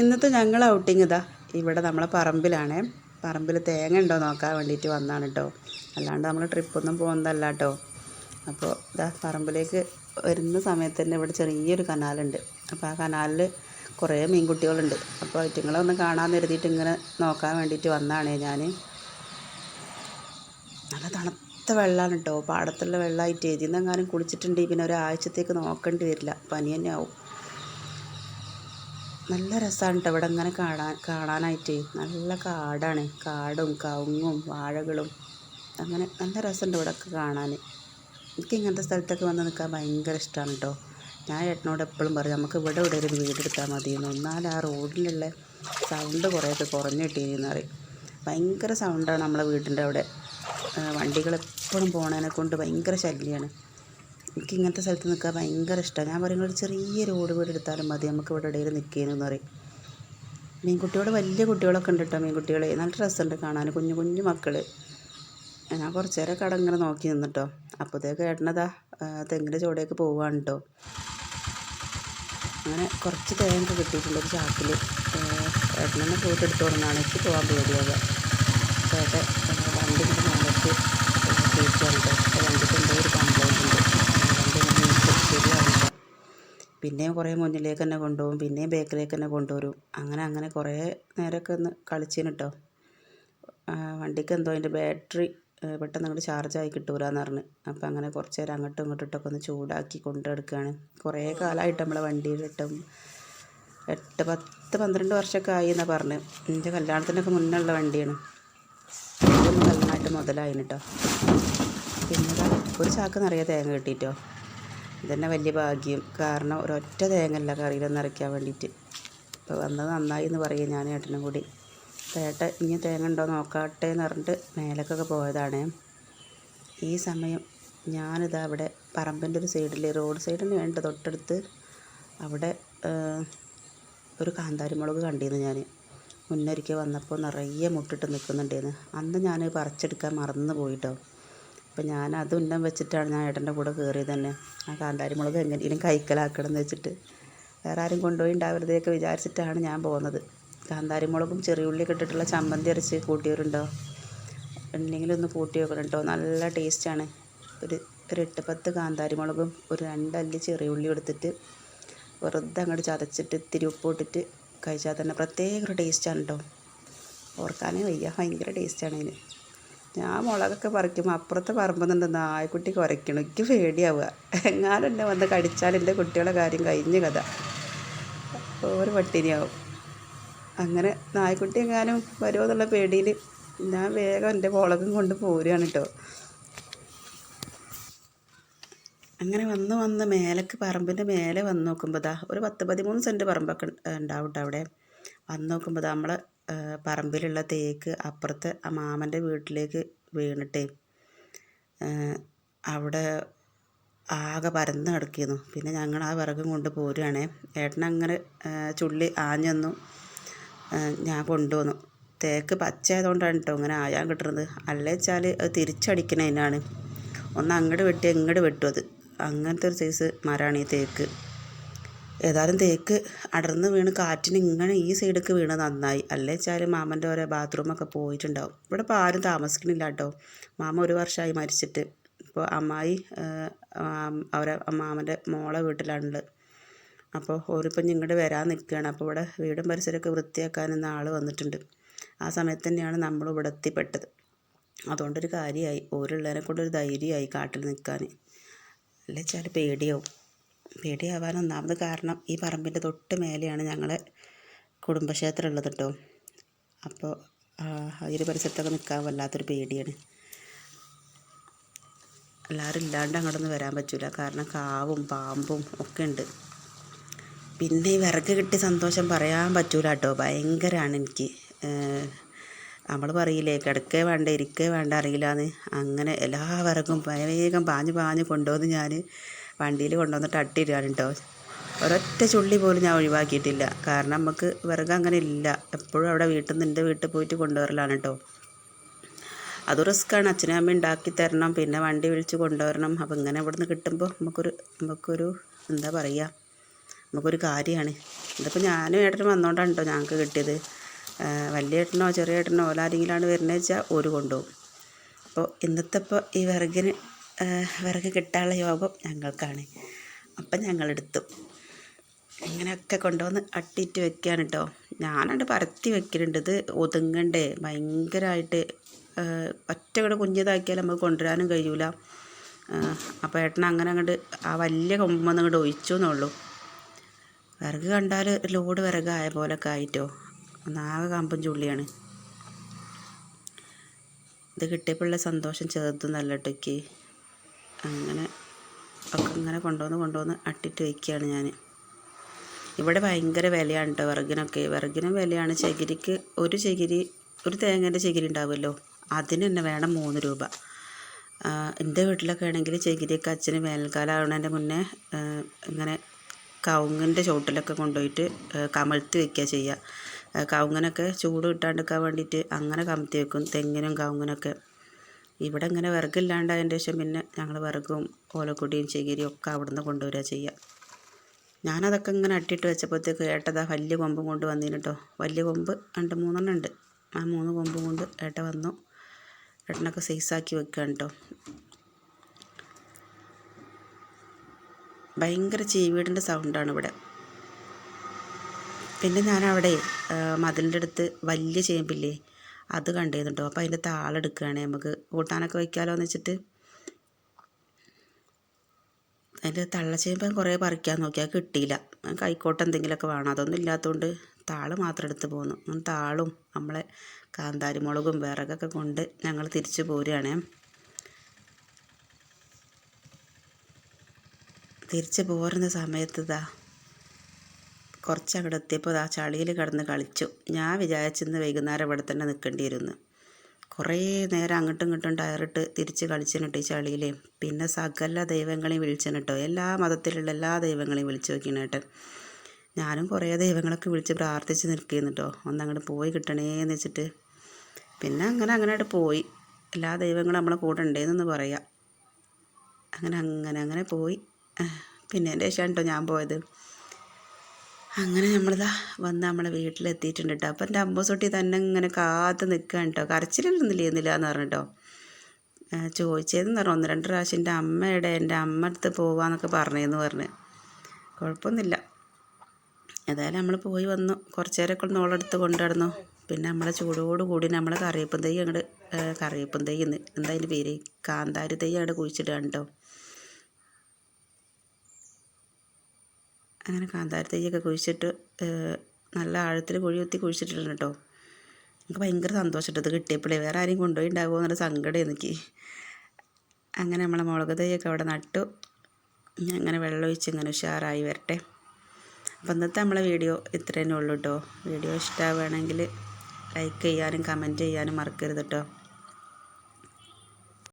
ഇന്നത്തെ ഞങ്ങൾ ഔട്ടിങ് ഇതാ. ഇവിടെ നമ്മളെ പറമ്പിലാണ്. പറമ്പിൽ തേങ്ങ ഉണ്ടോ നോക്കാൻ വേണ്ടിയിട്ട് വന്നാണ് കേട്ടോ അല്ലാണ്ട് നമ്മൾ ട്രിപ്പൊന്നും പോകുന്നതല്ല കേട്ടോ അപ്പോൾ ഇതാ പറമ്പിലേക്ക് വരുന്ന സമയത്ത് തന്നെ ഇവിടെ ചെറിയൊരു കനാലുണ്ട്. അപ്പോൾ ആ കനാലിൽ കുറേ മീൻകുട്ടികളുണ്ട്. അപ്പോൾ ഐറ്റങ്ങളെ ഒന്ന് കാണാൻ കരുതിയിട്ട് ഇങ്ങനെ നോക്കാൻ വേണ്ടിയിട്ട് വന്നതാണേ ഞാൻ നല്ല തണുത്ത വെള്ളമാണ് കേട്ടോ പാടത്തുള്ള വെള്ളമായിട്ട് എഴുതി നിന്നെങ്ങാനും കുളിച്ചിട്ടുണ്ടെങ്കിൽ പിന്നെ ഒരാഴ്ചത്തേക്ക് നോക്കേണ്ടി വരില്ല. പനി തന്നെ ആവും നല്ല രസമാണ് കേട്ടോ ഇവിടെ ഇങ്ങനെ കാണാൻ കാണാനായിട്ട്. നല്ല കാടാണ്. കാടും കവുങ്ങും വാഴകളും. അങ്ങനെ നല്ല രസമുണ്ട് ഇവിടെയൊക്കെ കാണാൻ. എനിക്ക് ഇങ്ങനത്തെ സ്ഥലത്തൊക്കെ വന്ന് നിൽക്കാൻ ഭയങ്കര ഇഷ്ടമാണ് കേട്ടോ ഞാൻ ഏട്ടനോട് എപ്പോഴും പറയും നമുക്ക് ഇവിടെ ഇവിടെ ഒരു വീട് എടുത്താൽ മതിയെന്ന്. എന്നാൽ ആ റോഡിലുള്ള സൗണ്ട് കുറേയൊക്കെ കുറഞ്ഞു കിട്ടിയിരുന്നു പറയും. ഭയങ്കര സൗണ്ടാണ് നമ്മളെ വീടിന്റെ അവിടെ. വണ്ടികൾ എപ്പോഴും പോണതിനെ കൊണ്ട് ഭയങ്കര ശല്യമാണ്. എനിക്ക് ഇങ്ങനത്തെ സ്ഥലത്ത് നിൽക്കാൻ ഭയങ്കര ഇഷ്ടമാണ് ഞാൻ പറയുന്നത് ഒരു ചെറിയ റോഡ് വീട് എടുത്താലും മതി നമുക്ക് ഇവിടെ ഇടയിൽ നിൽക്കുകയെന്ന് പറയും. മീൻകുട്ടികൾ വലിയ കുട്ടികളൊക്കെ ഉണ്ട് കേട്ടോ മീൻകുട്ടികളെ. നല്ല രസമുണ്ട് കാണാൻ കുഞ്ഞു കുഞ്ഞു മക്കൾ ഞാൻ കുറച്ച് നേരം കട ഇങ്ങനെ നോക്കി നിന്നിട്ടോ. അപ്പോഴത്തേക്ക് ഏട്ടനതാ തെങ്ങിന്റെ ചുവടേക്ക് പോവാണ് കേട്ടോ. അങ്ങനെ കുറച്ച് തേങ്ങ കിട്ടിയിട്ടുണ്ട് ഒരു ചാക്കിൽ. ഏട്ടനെന്നെ പോയിട്ട് എടുത്തു എനിക്ക് പോകാൻ പേടിയാവുക ചേട്ടൻ വണ്ടി ഇങ്ങനെ മേലേക്ക് കയറ്റിയാണ് കേട്ടോ വണ്ടിക്ക് എന്തോ ഒരു കംപ്ലൈന്റ് ഉണ്ട് വണ്ടി ഇങ്ങനെ ശരിയാവില്ല പിന്നെയും കുറേ മുന്നിലേക്ക് തന്നെ കൊണ്ടുപോകും പിന്നെയും ബാക്കിലേക്ക് തന്നെ കൊണ്ടുവരും. അങ്ങനെ അങ്ങനെ കുറേ നേരമൊക്കെ ഒന്ന് കളിച്ചിന് കേട്ടോ വണ്ടിക്ക് എന്തോ അതിന്റെ ബാറ്ററി പെട്ടെന്ന് അങ്ങോട്ട് ചാർജായി കിട്ടൂലെന്ന് പറഞ്ഞ്. അപ്പോൾ അങ്ങനെ കുറച്ച് നേരം അങ്ങോട്ടും ഇങ്ങോട്ടും ഒന്ന് ചൂടാക്കി കൊണ്ടെടുക്കുകയാണ് കുറേ കാലമായിട്ട് നമ്മളെ വണ്ടിയിലിട്ടും എട്ട് പത്ത് പന്ത്രണ്ട് വർഷമൊക്കെ ആയി എന്നാണ് പറഞ്ഞ്. എന്റെ കല്യാണത്തിനൊക്കെ മുന്നേ ഉള്ള വണ്ടിയാണ്. ഇതൊന്നും നന്നായിട്ട് മുതലായിന് കേട്ടോ പിന്നെ ഒരു ചാക്ക് നിറയെ തേങ്ങ കിട്ടിയിട്ടോ ഇതന്നെ വലിയ ഭാഗ്യം. കാരണം ഒരൊറ്റ തേങ്ങല്ല കറിയിലൊന്നും നിറയ്ക്കാൻ വേണ്ടിയിട്ട്. അപ്പോൾ വന്നത് നന്നായി എന്ന് പറയും ഞാൻ ഏട്ടനും കൂടി. ഏട്ടൻ ഇനി തേങ്ങ ഉണ്ടോ നോക്കാട്ടെ എന്ന് പറഞ്ഞിട്ട് മേലക്കൊക്കെ പോയതാണ്. ഈ സമയം ഞാനിതാ അവിടെ പറമ്പിന്റെ ഒരു സൈഡിൽ റോഡ് സൈഡിന് വേണ്ട തൊട്ടടുത്ത് അവിടെ ഒരു കാന്താരി മുളക് കണ്ടിരുന്നു ഞാൻ മുന്നൊരിക്കൽ വന്നപ്പോൾ നിറയെ മുട്ടിട്ട് നിൽക്കുന്നുണ്ടായിരുന്നു അന്ന് ഞാൻ പറിച്ചെടുക്കാൻ മറന്നു പോയിട്ടോ അപ്പോൾ ഞാൻ അത് ഉന്നം വെച്ചിട്ടാണ് ഞാൻ ഏട്ടന്റെ കൂടെ കയറിയത് തന്നെ. ആ കാന്താരി മുളക് എങ്ങനെയും കൈക്കലാക്കണം വെച്ചിട്ട്. വേറെ ആരും കൊണ്ടുപോയി ഉണ്ടാവരുതെയൊക്കെ വിചാരിച്ചിട്ടാണ് ഞാൻ പോകുന്നത് കാന്താരി മുളകും ചെറിയുള്ളിയൊക്കെ ഇട്ടിട്ടുള്ള ചമ്മന്തി അരച്ച് കൂട്ടിയവരുണ്ടോ? ഉണ്ടെങ്കിലും ഒന്ന് കൂട്ടി വെക്കണം കേട്ടോ നല്ല ടേസ്റ്റാണ് ഒരു ഒരു എട്ട് പത്ത് കാന്താരി മുളകും ഒരു രണ്ടല്ലി ചെറിയുള്ളി എടുത്തിട്ട് വെറുതെ അങ്ങോട്ട് ചതച്ചിട്ട് ഇത്തിരി ഉപ്പ് ഇട്ടിട്ട് കഴിച്ചാൽ തന്നെ പ്രത്യേക ഒരു ടേസ്റ്റാണ് കേട്ടോ ഓർക്കാനേ വയ്യ. ഭയങ്കര ടേസ്റ്റാണ് അതിന്. ഞാൻ മുളകൊക്കെ പറിക്കുമ്പോൾ അപ്പുറത്തെ പറമ്പുന്നുണ്ട് നായ്ക്കുട്ടി കുരയ്ക്കണം. എനിക്ക് പേടിയാവുക. എങ്ങാനും എന്നെ വന്ന് കടിച്ചാൽ എന്റെ കുട്ടികളുടെ കാര്യം കഴിഞ്ഞ കഥ. ഒരു പട്ടിണിയാവും. അങ്ങനെ നായ്ക്കുട്ടി എങ്ങാനും വരുമോ എന്നുള്ള പേടിയിൽ ഞാൻ വേഗം എന്റെ മുളകും കൊണ്ട് പോരുകയാണ് കേട്ടോ. അങ്ങനെ വന്ന് വന്ന് മേലേക്ക് പറമ്പിന്റെ മേലെ വന്ന് നോക്കുമ്പോൾ ദാ ഒരു പത്ത് പതിമൂന്ന് സെന്റ് പറമ്പൊക്കെ ഉണ്ടാവും കേട്ടോ അവിടെ. വന്ന് നോക്കുമ്പോൾ നമ്മളെ പറമ്പിലുള്ള തേക്ക് അപ്പുറത്തെ മാമന്റെ വീട്ടിലേക്ക് വീണിട്ടേ. അവിടെ ആകെ പരന്ന് കിടക്കിയിരുന്നു. പിന്നെ ഞങ്ങൾ ആ വിറകും കൊണ്ട് പോരുകയാണേ. ഏട്ടൻ അങ്ങനെ ചുള്ളി ആഞ്ഞെന്നു ഞാൻ കൊണ്ടുവന്നു. തേക്ക് പച്ചയായതുകൊണ്ടാണ് കേട്ടോ ഇങ്ങനെ ആയാൻ കിട്ടുന്നത്. അല്ലേ വെച്ചാൽ അത് തിരിച്ചടിക്കണതിനാണ് ഒന്ന് അങ്ങോട്ട് വെട്ടി ഇങ്ങോട്ട് വെട്ടും അത്. അങ്ങനത്തെ ഒരു സൈസ് മരമാണ് ഈ തേക്ക്. ഏതായാലും തേക്ക് അടർന്ന് വീണ് കാറ്റിന് ഇങ്ങനെ ഈ സൈഡിലേക്ക് വീണ് നന്നായി. അല്ലേ വെച്ചാൽ മാമന്റെ ഓരോ ബാത്റൂമൊക്കെ പോയിട്ടുണ്ടാവും. ഇവിടെ ഇപ്പോൾ ആരും താമസിക്കണില്ല കേട്ടോ. മാമ ഒരു വർഷമായി മരിച്ചിട്ട്. ഇപ്പോൾ അമ്മായി അവരെ മാമന്റെ മോളെ വീട്ടിലാണുള്ളത്. അപ്പോൾ ഓരിപ്പം ഇങ്ങോട്ട് വരാൻ നിൽക്കുകയാണ്. അപ്പോൾ ഇവിടെ വീടും പരിസരമൊക്കെ വൃത്തിയാക്കാൻ ഇന്ന് ആൾ വന്നിട്ടുണ്ട്. ആ സമയത്ത് തന്നെയാണ് നമ്മൾ ഇവിടെ എത്തിപ്പെട്ടത്. അതുകൊണ്ടൊരു കാര്യമായി. ഓരുള്ളതിനെ കൊണ്ടൊരു ധൈര്യമായി കാട്ടിൽ നിൽക്കാൻ. അല്ലെച്ചാൽ പേടിയാവും. പേടിയാവാൻ ഒന്നാമത് കാരണം ഈ പറമ്പിന്റെ തൊട്ട് മേലെയാണ് ഞങ്ങളെ കുടുംബക്ഷേത്രം ഉള്ളത് കേട്ടോ. അപ്പോൾ ഈ പരിസരത്തൊക്കെ നിൽക്കാൻ വല്ലാത്തൊരു പേടിയാണ്. എല്ലാവരും ഇല്ലാണ്ട് അങ്ങോട്ടൊന്നും വരാൻ പറ്റില്ല കാരണം കാവും പാമ്പും ഒക്കെ ഉണ്ട്. പിന്നെ ഈ വിറക് കിട്ടി സന്തോഷം പറയാൻ പറ്റൂല കേട്ടോ. ഭയങ്കരമാണ് എനിക്ക്. നമ്മൾ പറയില്ലേ കിടക്കേ വേണ്ട ഇരിക്കേ വേണ്ട അറിയില്ലാന്ന്. അങ്ങനെ എല്ലാ വിറകും വേഗം പാഞ്ഞ് പാഞ്ഞ് കൊണ്ടുവന്ന് ഞാൻ വണ്ടിയിൽ കൊണ്ടുവന്നിട്ട് അട്ടിയിടുകയാണ് കേട്ടോ ഒരൊറ്റ ചുള്ളി പോലും ഞാൻ ഒഴിവാക്കിയിട്ടില്ല. കാരണം നമുക്ക് വിറക് അങ്ങനെ ഇല്ല. എപ്പോഴും അവിടെ വീട്ടിൽ നിന്ന് എന്റെ വീട്ടിൽ പോയിട്ട് കൊണ്ടുവരലാണ് കേട്ടോ അത് റിസ്ക്കാണ് അച്ഛനും അമ്മ ഉണ്ടാക്കി തരണം. പിന്നെ വണ്ടി വിളിച്ച് കൊണ്ടുവരണം. അപ്പോൾ ഇങ്ങനെ നിന്ന് കിട്ടുമ്പോൾ നമുക്കൊരു നമുക്കൊരു എന്താ പറയുക? നമുക്കൊരു കാര്യമാണ്. ഇതിപ്പോൾ ഞാനും ഏട്ടനും വന്നോണ്ടാണ് കേട്ടോ ഞങ്ങൾക്ക് കിട്ടിയത്. വലിയ ഏട്ടനോ ചെറിയ ഏട്ടനോ ഓലാരെങ്കിലാണ് വരുന്നത് വെച്ചാൽ ഒരു കൊണ്ടുപോകും. അപ്പോൾ ഇന്നത്തെ ഇപ്പോൾ ഈ വിറകിന് വിറക് കിട്ടാനുള്ള യോഗം ഞങ്ങൾക്കാണ്. അപ്പം ഞങ്ങളെടുത്തു. ഇങ്ങനെയൊക്കെ കൊണ്ടുവന്ന് അട്ടിറ്റ് വെക്കുകയാണ് കേട്ടോ ഞാനണ്ട് പരത്തി വെക്കലുണ്ട്. ഇത് ഒതുങ്ങണ്ടേ? ഭയങ്കരമായിട്ട് ഒറ്റ കൂടെ കുഞ്ഞിതാക്കിയാൽ നമുക്ക് കൊണ്ടുവരാനും കഴിയൂല. അപ്പോൾ ഏട്ടൻ അങ്ങനെ അങ്ങോട്ട് ആ വലിയ കൊമ്പൊന്നും അങ്ങോട്ട് ഒഴിച്ചു എന്നുള്ളൂ വിറക് കണ്ടാൽ ലോഡ് വിറകായ പോലൊക്കെ ആയിട്ടോ. ഒന്നാകെ കമ്പും ചുള്ളിയാണ്. ഇത് കിട്ടിയപ്പോഴുള്ള സന്തോഷം ചെറുതൊന്നല്ല കേട്ടോക്ക് അങ്ങനെ ഒക്കെ ഇങ്ങനെ കൊണ്ടുവന്ന് കൊണ്ടുവന്ന് അട്ടിട്ട് വയ്ക്കുകയാണ് ഞാൻ. ഇവിടെ ഭയങ്കര വിലയാണ് കേട്ടോ വിറകിനൊക്കെ. വിറകിനും വിലയാണ് ചകിരിക്ക് ഒരു ചകിരി ഒരു തേങ്ങേന്റെ ചകിരി ഉണ്ടാവുമല്ലോ. അതിന് തന്നെ വേണം മൂന്ന് രൂപ. എന്റെ വീട്ടിലൊക്കെ ആണെങ്കിൽ ചകിരിയൊക്കെ അച്ഛന് വേനൽക്കാലം മുന്നേ ഇങ്ങനെ കവുങ്ങിന്റെ ചോട്ടിലൊക്കെ കൊണ്ടുപോയിട്ട് കമഴ്ത്തി വയ്ക്കുക ചെയ്യുക. കവുങ്ങനൊക്കെ ചൂട് കിട്ടാണ്ടിരിക്കാൻ വേണ്ടിയിട്ട് അങ്ങനെ കമഴ്ത്തി വെക്കും തെങ്ങിനും കവുങ്ങിനൊക്കെ. ഇവിടെ ഇങ്ങനെ വിറകില്ലാണ്ടായതിന്റെ ശേഷം പിന്നെ ഞങ്ങൾ വിറകും ഓലക്കൊടിയും ചകിരിയും ഒക്കെ അവിടുന്ന് കൊണ്ടുവരിക ചെയ്യുക. ഞാനതൊക്കെ ഇങ്ങനെ അട്ടിയിട്ട് വെച്ചപ്പോഴത്തേക്ക് ഏട്ടതാ വലിയ കൊമ്പും കൊണ്ട് വന്നിന് കേട്ടോ വലിയ കൊമ്പ് രണ്ട് മൂന്നെണ്ണം ഉണ്ട്. ആ മൂന്ന് കൊമ്പും കൊണ്ട് ഏട്ട വന്നു. ഏട്ടനൊക്കെ സൈസാക്കി വെക്കുകയാണ് കേട്ടോ ഭയങ്കര ചീവീടിന്റെ സൗണ്ടാണ് ഇവിടെ. പിന്നെ ഞാനവിടെ മതിലിന്റെ അടുത്ത് വലിയ ചേമ്പില്ലേ അത് കണ്ടിരുന്നു അപ്പോൾ അതിന്റെ താളെടുക്കുകയാണ് നമുക്ക്. കൂട്ടാനൊക്കെ വയ്ക്കാമല്ലോ എന്ന് വെച്ചിട്ട്. അതിന്റെ തള്ള ഞാൻ കുറേ പറിക്കാൻ നോക്കിയാൽ കിട്ടിയില്ല. കൈക്കോട്ട് എന്തെങ്കിലുമൊക്കെ വേണം. അതൊന്നും ഇല്ലാത്തതുകൊണ്ട് താൾ മാത്രം എടുത്ത് പോന്നു. അങ്ങനെ താളും നമ്മളെ കാന്താരി മുളകും വിറകൊക്കെ കൊണ്ട് ഞങ്ങൾ തിരിച്ചു പോരുകയാണ്. തിരിച്ചു പോരുന്ന സമയത്ത് ഇതാ കുറച്ച് അങ്ങോട്ട് എത്തിയപ്പോൾ ആ ചളിയിൽ കിടന്ന് കളിച്ചു. ഞാൻ വിചാരിച്ചിന്ന് വൈകുന്നേരം ഇവിടെ തന്നെ നിൽക്കേണ്ടി വരുന്നു കുറേ നേരം അങ്ങോട്ടും ഇങ്ങോട്ടും ടയറിട്ട് തിരിച്ച് കളിച്ചിട്ട് ഈ ചളിയിൽ. പിന്നെ സകല ദൈവങ്ങളെയും വിളിച്ചിന് കേട്ടോ എല്ലാ മതത്തിലുള്ള എല്ലാ ദൈവങ്ങളെയും വിളിച്ചു നോക്കിയാണ് കേട്ടോ ഞാനും കുറേ ദൈവങ്ങളൊക്കെ വിളിച്ച് പ്രാർത്ഥിച്ച് നിൽക്കുന്നു കേട്ടോ ഒന്നങ്ങോട്ട് പോയി കിട്ടണേന്ന് വെച്ചിട്ട്. പിന്നെ അങ്ങനെ അങ്ങനെയായിട്ട് പോയി. എല്ലാ ദൈവങ്ങളും നമ്മളെ കൂടെ ഉണ്ടേന്നൊന്ന് പറയാം. അങ്ങനെ അങ്ങനെ അങ്ങനെ പോയി. പിന്നെ എന്റെ ശേഷമാണ് കേട്ടോ ഞാൻ പോയത്. അങ്ങനെ നമ്മളിതാ വന്ന് നമ്മളെ വീട്ടിലെത്തിയിട്ടുണ്ട് കേട്ടോ അപ്പം എന്റെ അമ്പൂസൊട്ടി തന്നെ ഇങ്ങനെ കാത്ത് നിൽക്കുകയാണ് കേട്ടോ കരച്ചിലൊന്നും ചെയ്യുന്നില്ല എന്ന് പറഞ്ഞിട്ടോ ചോദിച്ചതെന്ന് പറഞ്ഞു ഒന്ന് രണ്ട് പ്രാവശ്യം എന്റെ അമ്മയുടെ എന്റെ അമ്മ അടുത്ത് പോവാന്നൊക്കെ പറഞ്ഞതെന്ന് പറഞ്ഞ്. കുഴപ്പമൊന്നുമില്ല. ഏതായാലും നമ്മൾ പോയി വന്നു. കുറച്ച് നേരമൊക്കെ ഒന്ന് ഓളെടുത്ത് കൊണ്ടുനടന്നു പിന്നെ നമ്മളെ ചൂടോട് കൂടി നമ്മളെ കറിയപ്പം തൈ അങ്ങോട്ട് കറിയപ്പം തൈ എന്ന് എന്താ അതിന്റെ പേര്? കാന്താരി തൈ അങ്ങോട്ട് കുഴിച്ചിട്ടാണ് കേട്ടോ അങ്ങനെ കാന്താരി തൈയൊക്കെ കുഴിച്ചിട്ട് നല്ല ആഴത്തിൽ കുഴി കുത്തി കുഴിച്ചിട്ടിട്ടുണ്ട് കേട്ടോ. എനിക്ക് ഭയങ്കര സന്തോഷമുണ്ട് ഇത് കിട്ടിയപ്പോഴേ. വേറെ ആരെയും കൊണ്ടുപോയി ഉണ്ടാകുമോ എന്നൊരു സങ്കടം എനിക്ക്. അങ്ങനെ നമ്മളെ മുളക് തൈയൊക്കെ അവിടെ നട്ടു. അങ്ങനെ വെള്ളം ഒഴിച്ച് ഇങ്ങനെ ഉഷാറായി വരട്ടെ. അപ്പം ഇന്നത്തെ നമ്മളെ വീഡിയോ ഇത്രേനേ ഉള്ളൂ കേട്ടോ. വീഡിയോ ഇഷ്ടമാവുകയാണെങ്കിൽ ലൈക്ക് ചെയ്യാനും കമന്റ് ചെയ്യാനും മറക്കരുത് കേട്ടോ.